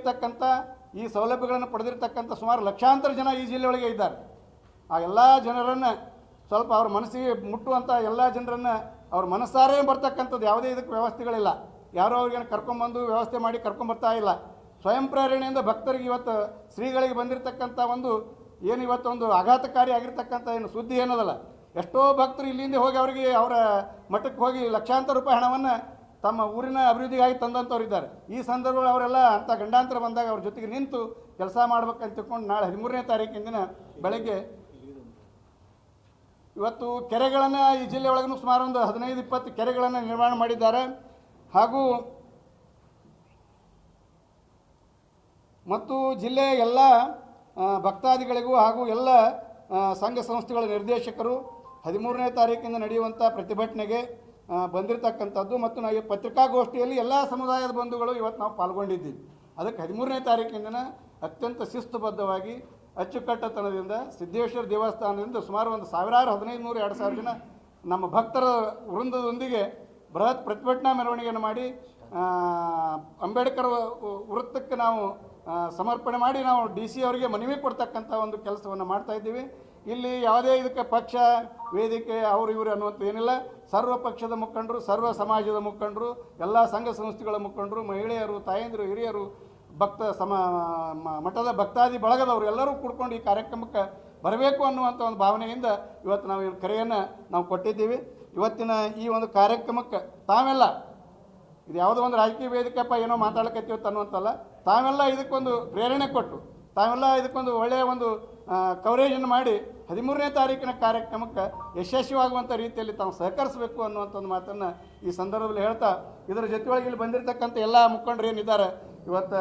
ಇರ್ತಕ್ಕಂಥ ಈ ಸೌಲಭ್ಯಗಳನ್ನು ಪಡೆದಿರ್ತಕ್ಕಂಥ ಸುಮಾರು ಲಕ್ಷಾಂತರ ಜನ ಈ ಜಿಲ್ಲೆಯೊಳಗೆ ಇದ್ದಾರೆ. ಆ ಎಲ್ಲ ಜನರನ್ನು ಸ್ವಲ್ಪ ಅವ್ರ ಮನಸ್ಸಿಗೆ ಮುಟ್ಟುವಂಥ ಎಲ್ಲ ಜನರನ್ನು ಅವ್ರ ಮನಸ್ಸಾರೇ ಬರ್ತಕ್ಕಂಥದ್ದು. ಯಾವುದೇ ಇದಕ್ಕೆ ವ್ಯವಸ್ಥೆಗಳಿಲ್ಲ. ಯಾರೋ ಅವ್ರಿಗೆ ಕರ್ಕೊಂಬಂದು ವ್ಯವಸ್ಥೆ ಮಾಡಿ ಕರ್ಕೊಂಬರ್ತಾ ಇಲ್ಲ. ಸ್ವಯಂ ಪ್ರೇರಣೆಯಿಂದ ಭಕ್ತರಿಗೆ ಇವತ್ತು, ಶ್ರೀಗಳಿಗೆ ಬಂದಿರತಕ್ಕಂಥ ಒಂದು, ಏನು ಇವತ್ತೊಂದು ಆಘಾತಕಾರಿ ಆಗಿರ್ತಕ್ಕಂಥ ಏನು ಸುದ್ದಿ ಏನದಲ್ಲ, ಎಷ್ಟೋ ಭಕ್ತರು ಇಲ್ಲಿಂದ ಹೋಗಿ ಅವರಿಗೆ ಅವರ ಮಠಕ್ಕೆ ಹೋಗಿ ಲಕ್ಷಾಂತರ ರೂಪಾಯಿ ಹಣವನ್ನು ತಮ್ಮ ಊರಿನ ಅಭಿವೃದ್ಧಿಗಾಗಿ ತಂದಂಥವ್ರು ಇದ್ದಾರೆ. ಈ ಸಂದರ್ಭದಲ್ಲಿ ಅವರೆಲ್ಲ ಅಂಥ ಗಂಡಾಂತರ ಬಂದಾಗ ಅವ್ರ ಜೊತೆಗೆ ನಿಂತು ಕೆಲಸ ಮಾಡ್ಬೇಕಂತ ತಿಳ್ಕೊಂಡು ನಾಳೆ ಹದಿಮೂರನೇ ತಾರೀಕಿನ ದಿನ ಬೆಳಗ್ಗೆ ಇವತ್ತು ಕೆರೆಗಳನ್ನು ಈ ಜಿಲ್ಲೆ ಒಳಗೂ ಸುಮಾರು ಒಂದು ಹದಿನೈದು, ಇಪ್ಪತ್ತು ಕೆರೆಗಳನ್ನು ನಿರ್ಮಾಣ ಮಾಡಿದ್ದಾರೆ. ಹಾಗೂ ಮತ್ತು ಜಿಲ್ಲೆಯ ಎಲ್ಲ ಭಕ್ತಾದಿಗಳಿಗೂ ಹಾಗೂ ಎಲ್ಲ ಸಂಘ ಸಂಸ್ಥೆಗಳ ನಿರ್ದೇಶಕರು ಹದಿಮೂರನೇ ತಾರೀಕಿನಿಂದ ನಡೆಯುವಂಥ ಪ್ರತಿಭಟನೆಗೆ ಬಂದಿರತಕ್ಕಂಥದ್ದು ಮತ್ತು ನಾವು ಪತ್ರಿಕಾಗೋಷ್ಠಿಯಲ್ಲಿ ಎಲ್ಲ ಸಮುದಾಯದ ಬಂಧುಗಳು ಇವತ್ತು ನಾವು ಪಾಲ್ಗೊಂಡಿದ್ದೀವಿ. ಅದಕ್ಕೆ ಹದಿಮೂರನೇ ತಾರೀಕಿನ ಅತ್ಯಂತ ಶಿಸ್ತುಬದ್ಧವಾಗಿ ಅಚ್ಚುಕಟ್ಟತನದಿಂದ ಸಿದ್ದೇಶ್ವರ ದೇವಸ್ಥಾನದಿಂದ ಸುಮಾರು ಒಂದು ಸಾವಿರಾರು ಹದಿನೈದು ನೂರು ಎರಡು ಸಾವಿರ ಜನ ನಮ್ಮ ಭಕ್ತರ ವೃಂದದೊಂದಿಗೆ ಬೃಹತ್ ಪ್ರತಿಭಟನಾ ಮೆರವಣಿಗೆಯನ್ನು ಮಾಡಿ ಅಂಬೇಡ್ಕರ್ ವೃತ್ತಕ್ಕೆ ನಾವು ಸಮರ್ಪಣೆ ಮಾಡಿ ನಾವು ಡಿ ಸಿ ಅವರಿಗೆ ಮನವಿ ಕೊಡ್ತಕ್ಕಂಥ ಒಂದು ಕೆಲಸವನ್ನು ಮಾಡ್ತಾ ಇದ್ದೀವಿ. ಇಲ್ಲಿ ಯಾವುದೇ ಇದಕ್ಕೆ ಪಕ್ಷ, ವೇದಿಕೆ, ಅವರು ಇವರು ಅನ್ನುವಂಥ ಏನಿಲ್ಲ. ಸರ್ವ ಪಕ್ಷದ ಮುಖಂಡರು, ಸರ್ವ ಸಮಾಜದ ಮುಖಂಡರು, ಎಲ್ಲ ಸಂಘ ಸಂಸ್ಥೆಗಳ ಮುಖಂಡರು, ಮಹಿಳೆಯರು, ತಾಯಂದಿರು, ಹಿರಿಯರು, ಭಕ್ತ ಸಮ ಮಠದ ಭಕ್ತಾದಿ ಬಳಗದವರು ಎಲ್ಲರೂ ಕೂಡ್ಕೊಂಡು ಈ ಕಾರ್ಯಕ್ರಮಕ್ಕೆ ಬರಬೇಕು ಅನ್ನುವಂಥ ಒಂದು ಭಾವನೆಯಿಂದ ಇವತ್ತು ನಾವು ಈ ಕರೆಯನ್ನು ನಾವು ಕೊಟ್ಟಿದ್ದೀವಿ. ಇವತ್ತಿನ ಈ ಒಂದು ಕಾರ್ಯಕ್ರಮಕ್ಕೆ ತಾವೆಲ್ಲ, ಇದು ಯಾವುದೋ ಒಂದು ರಾಜಕೀಯ ವೇದಿಕೆಪ್ಪ ಏನೋ ಮಾತಾಡಕತ್ತೀವತ್ತು ಅನ್ನುವಂಥಲ್ಲ ತಾವೆಲ್ಲ ಇದಕ್ಕೊಂದು ಪ್ರೇರಣೆ ಕೊಟ್ಟು ತಾವೆಲ್ಲ ಇದಕ್ಕೊಂದು ಒಳ್ಳೆಯ ಒಂದು ಕವರೇಜನ್ನು ಮಾಡಿ ಹದಿಮೂರನೇ ತಾರೀಕಿನ ಕಾರ್ಯಕ್ರಮಕ್ಕೆ ಯಶಸ್ವಿಯಾಗುವಂಥ ರೀತಿಯಲ್ಲಿ ತಾವು ಸಹಕರಿಸಬೇಕು ಅನ್ನುವಂಥ ಒಂದು ಮಾತನ್ನು ಈ ಸಂದರ್ಭದಲ್ಲಿ ಹೇಳ್ತಾ, ಇದರ ಜೊತೆಯೊಳಗೆ ಇಲ್ಲಿ ಬಂದಿರತಕ್ಕಂಥ ಎಲ್ಲ ಮುಖಂಡರು ಏನಿದ್ದಾರೆ, ಇವತ್ತು